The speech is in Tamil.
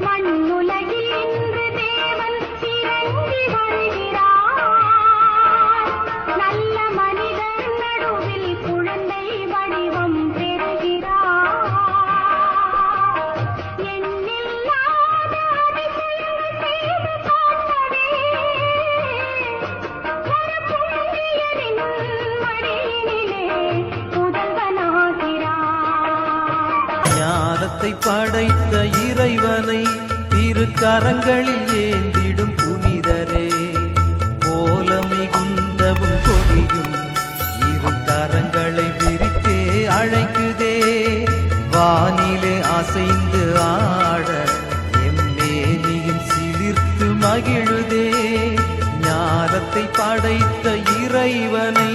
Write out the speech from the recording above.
மண்ணுலகில் இன்று தேவன் இறங்கி வருகிறார் ஞானத்தை படைத்த இறைவனை திருக்கரங்களில் ஏந்திடும் புனிதரே. போல மிகுந்தவும் கொடியும் இரு கரங்களை விரித்தே அழைக்குதே. வானிலே அசைந்து ஆட எம்மேனியும் சிலிர்த்து மகிழுதே. ஞானத்தை படைத்த இறைவனை